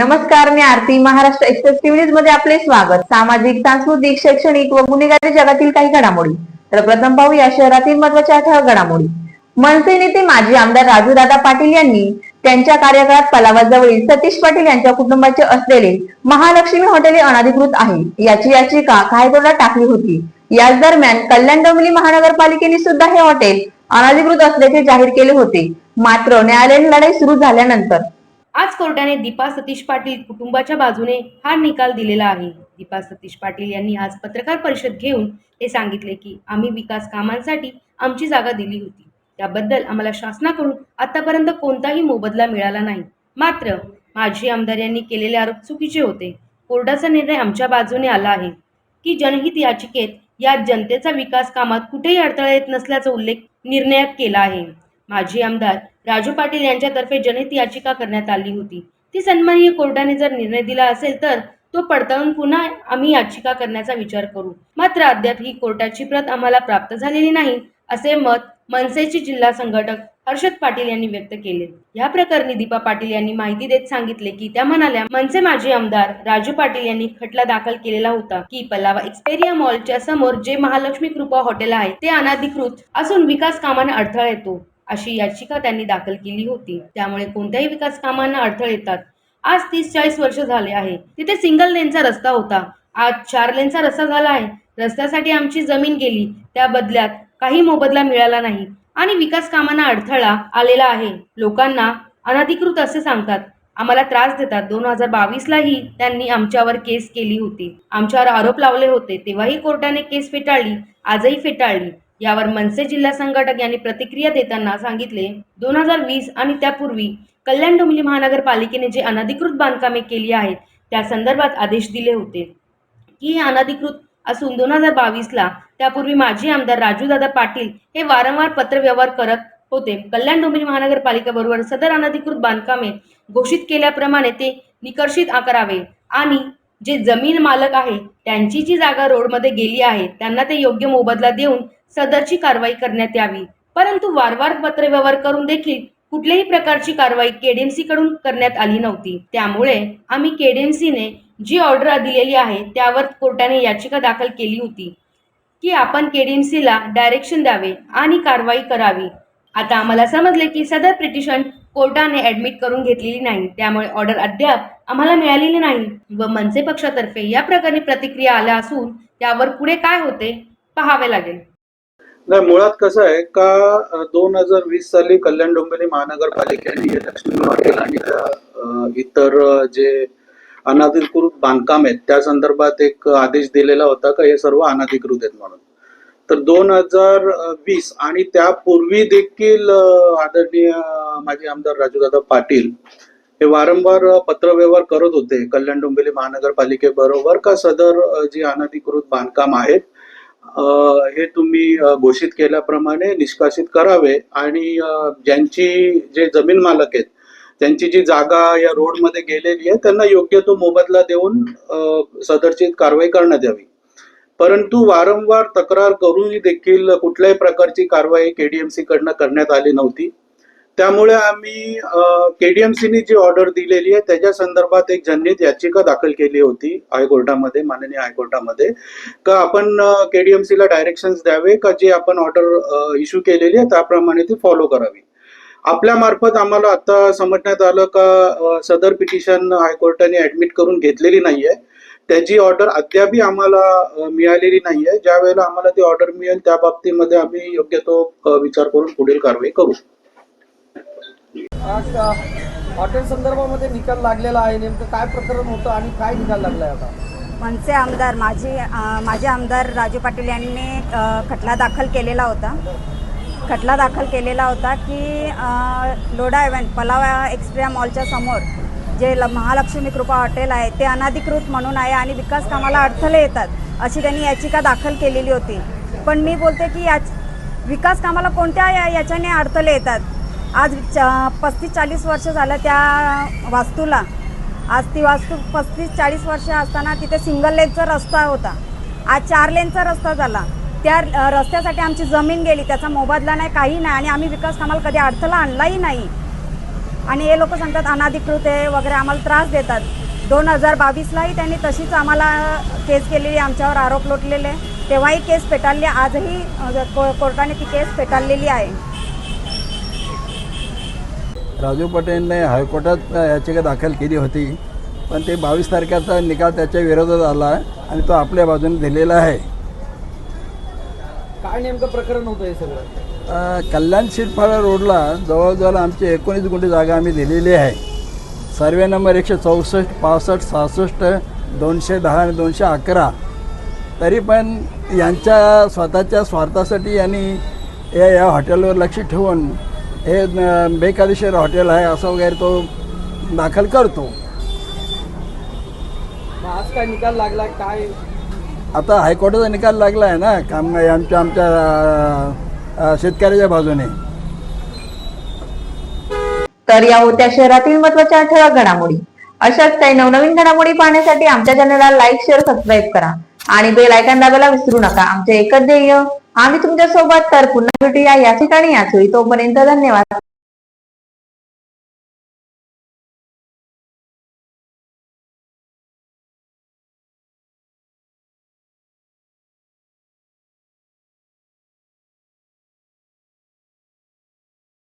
नमस्कार मी Aarti. Maharashtra express TV न्यूजमध्ये आपले स्वागत. सामाजिक सांस्कृतिक शैक्षणिक व गुन्हेगारी जगातील काही घडामोडी. तर प्रथम पाहू या शहरातील महत्त्वाच्या ठळक घडामोडी. मनसे नेते माजी आमदार राजूदादा पाटील यांनी त्यांच्या कार्यकाळात पलावाजवळील सतीश पाटील यांच्या कुटुंबाचे असलेले महालक्ष्मी हॉटेल हे अनधिकृत आहे. याची याचिका हायकोर्टात टाकली होती. याच दरम्यान कल्याण डोंबिवली महानगरपालिकेने सुद्धा हे हॉटेल अनधिकृत असल्याचे जाहीर केले होते. मात्र न्यायालयीन लढाई सुरू झाल्यानंतर आज कोर्टाने दीपा सतीश पाटील कुटुंबाच्या बाजूने हा निकाल दिलेला आहे. दीपा सतीश पाटील यांनी आज पत्रकार परिषद घेऊन हे सांगितले की आम्ही विकास कामांसाठी आमची जागा दिली होती. त्याबद्दल आम्हाला शासनाकडून आतापर्यंत कोणताही मोबदला मिळाला नाही. मात्र माजी आमदार यांनी केलेले आरोप चुकीचे होते. कोर्टाचा निर्णय आमच्या बाजूने आला आहे की जनहित याचिकेत या जनतेचा विकास कामात कुठेही अडथळा येत नसल्याचा उल्लेख निर्णयात केला आहे. माजी आमदार राजू पाटील यांच्यातर्फे जनहित याचिका करण्यात आली होती. ती सन्माननीय कोर्टाने जर निर्णय दिला असेल तर तो पडताळून पुन्हा आम्ही याचिका करण्याचा विचार करू. मात्र अद्याप ही कोर्टाची प्रत आम्हाला प्राप्त झालेली नाही असे मत मनसेचे जिल्हा संघटक हर्षद पाटील यांनी व्यक्त केले. या प्रकरणी दीपा पाटील यांनी माहिती देत सांगितले की त्या म्हणाल्या मनसे माजी आमदार राजू पाटील यांनी खटला दाखल केलेला होता की पलावा एक्सपेरिया मॉलच्या समोर जे महालक्ष्मी कृपा हॉटेल आहे ते अनाधिकृत असून विकास कामांना अडथळा येतो. अशी याचिका त्यांनी दाखल केली होती. त्यामुळे कोणत्याही विकास कामांना अडथळे येतात. आज तीस चाळीस वर्ष झाले आहे. तिथे सिंगल लेनचा रस्ता होता. आज चार लेनचा रस्ता झाला आहे. रस्त्यासाठी आमची जमीन गेली. त्या बदल्यात काही मोबदला मिळाला नाही. आणि विकास कामांना अडथळा आलेला आहे. लोकांना अनधिकृत असे सांगतात. आम्हाला त्रास देतात. दोन हजार बावीसलाही त्यांनी आमच्यावर केस केली होती. आमच्यावर आरोप लावले होते. तेव्हाही कोर्टाने केस फेटाळली. आजही फेटाळली. यावर मनसे जिल्हा संघटक यांनी प्रतिक्रिया देताना सांगितले दोन हजार वीस आणि त्यापूर्वी कल्याण डोंबिवली महानगरपालिकेने जे अनधिकृत बांधकामे केली आहेत त्या संदर्भात आदेश दिले होते. की हे अनधिकृत असून दोन हजार बावीसला त्यापूर्वी माजी आमदार राजूदादा पाटील हे वारंवार पत्रव्यवहार करत होते. कल्याण डोंबिवली महानगरपालिकेबरोबर सदर अनधिकृत बांधकामे घोषित केल्याप्रमाणे ते निकर्षित आकारावे आणि जे जमीन मालक आहे त्यांची जी जागा रोडमध्ये गेली आहे त्यांना ते योग्य मोबदला देऊन सदरची कारवाई करण्यात यावी. परंतु वारंवार पत्रव्यवहार करून देखील कुठल्याही प्रकारची कारवाई केडीएमसी कडून करण्यात आली नव्हती. त्यामुळे आम्ही केडीएमसीने जी ऑर्डर दिलेली आहे त्यावर कोर्टाने याचिका दाखल केली होती. की आपण केडीएमसीला डायरेक्शन द्यावे आणि कारवाई करावी. आता आम्हाला समजले की सदर पिटिशन कोर्टाने ऍडमिट करून घेतलेली नाही. त्यामुळे ऑर्डर अद्याप आम्हाला मिळालेली नाही व मनसे पक्षातर्फे या प्रकरणी प्रतिक्रिया आल्या असून त्यावर पुढे काय होते पाहावे लागेल. नाही मुळात कसं आहे का दोन हजार वीस साली कल्याण डोंबिवली महानगरपालिकेने लक्ष्मी हॉटेल आणि इतर जे अनाधिकृत बांधकाम आहेत त्या संदर्भात एक आदेश दिलेला होता का हे सर्व अनधिकृत आहेत म्हणून. तर दोन हजार वीस आणि त्यापूर्वी देखील आदरणीय माजी आमदार राजूदादा पाटील हे वारंवार पत्रव्यवहार करत होते कल्याण डोंबिवली महानगरपालिकेबरोबर का सदर जी अनधिकृत बांधकाम आहेत हे तुम्ही घोषित केल्याप्रमाणे निष्कासित करावे आणि ज्यांची जे जमीन मालक आहेत त्यांची जी जागा या रोडमध्ये गेलेली आहे त्यांना योग्य तो मोबदला देऊन सदरचित सदरची कारवाई करण्यात यावी. परंतु वारंवार तक्रार करूनही देखील कुठल्याही प्रकारची कारवाई केडीएमसी कडनं करण्यात आली नव्हती. त्यामुळे आम्ही केडीएमसीने जी ऑर्डर दिलेली आहे त्याच्या संदर्भात एक जनहित याचिका दाखल केली होती हायकोर्टामध्ये माननीय हायकोर्टामध्ये. का आपण केडीएमसी ला द्यावे का जे आपण ऑर्डर इश्यू केलेली आहे त्याप्रमाणे ती फॉलो करावी. आपल्या मार्फत आम्हाला आता समजण्यात आलं का सदर पिटिशन हायकोर्टाने ऍडमिट करून घेतलेली नाहीये. त्याची ऑर्डर अद्यापही आम्हाला मिळालेली नाहीये. ज्या वेळेला आम्हाला ती ऑर्डर मिळेल त्या बाबतीमध्ये आम्ही योग्य तो विचार करून पुढील कारवाई करू. आज हॉटेल संदर्भामध्ये निकाल लागलेला आहे. नेमकं काय प्रकरण होतं आणि काय निकाल लागलाय आता? मनसे आमदार माझी माझे आमदार राजू पाटील यांनी खटला दाखल केलेला होता. खटला दाखल केलेला होता की लोढा इव्हेंट पलावा एक्सप्रिया मॉलच्या समोर जे ल महालक्ष्मी कृपा हॉटेल आहे ते अनाधिकृत म्हणून आहे आणि विकास कामाला अडथळे येतात अशी त्यांनी याचिका दाखल केलेली होती. पण मी बोलते की याच विकास कामाला कोणत्या या याच्याने अडथळे येतात? आज च पस्तीस चाळीस वर्ष झालं त्या वास्तूला. आज ती वास्तू पस्तीस चाळीस वर्ष असताना तिथे सिंगल लेनचा रस्ता होता. आज चार लेनचा रस्ता झाला. त्या रस्त्यासाठी आमची जमीन गेली. त्याचा मोबदला नाही काही नाही आणि आम्ही विकास कामाला कधी अडथळा आणलाही नाही. आणि हे लोक सांगतात अनाधिकृत आहे वगैरे आम्हाला त्रास देतात. दोन हजार बावीसलाही त्यांनी तशीच आम्हाला केस केलेली आमच्यावर आरोप लोटलेले. तेव्हाही केस पेटाळली. आजही को- कोर्टाने ती केस पेटाळलेली आहे. राजू पटेलने हायकोर्टात याचिका दाखल केली होती. पण ते बावीस तारखेचा निकाल त्याच्या विरोधात आला आणि तो आपल्या बाजूने दिलेला आहे. काय नेमकं प्रकरण होतं हे सगळं? कल्याण शिरफाडा रोडला जवळजवळ आमची एकोणीस गुंठे जागा आम्ही दिलेली आहे. सर्वे नंबर एकशे चौसष्ट पासष्ट सहासष्ट दोनशे दहा आणि दोनशे अकरा. तरी पण यांच्या स्वतःच्या स्वार्थासाठी यांनी या या हॉटेलवर लक्ष ठेवून हे बेकायदेशीर हॉटेल आहे असं वगैरे तो दाखल करतो. मग आज काय निकाल लागला काय? आता हायकोर्टाचा निकाल लागला आहे ना काम आमच्या आमच्या शेतकऱ्याच्या बाजूने. तर या होत्या शहरातील महत्त्वाच्या ठळक घडामोडी. अशाच काही नवनवीन घडामोडी पाहण्यासाठी आमच्या चॅनलला लाईक शेअर सबस्क्राईब करा. आणि बेल आयकॉन दाबायला विसरू नका. आमचे एकच ध्येय. आम्ही तुमच्यासोबत तर पुन्हा भेटूया. या ठिकाणी याच वेळी तोपर्यंत धन्यवाद.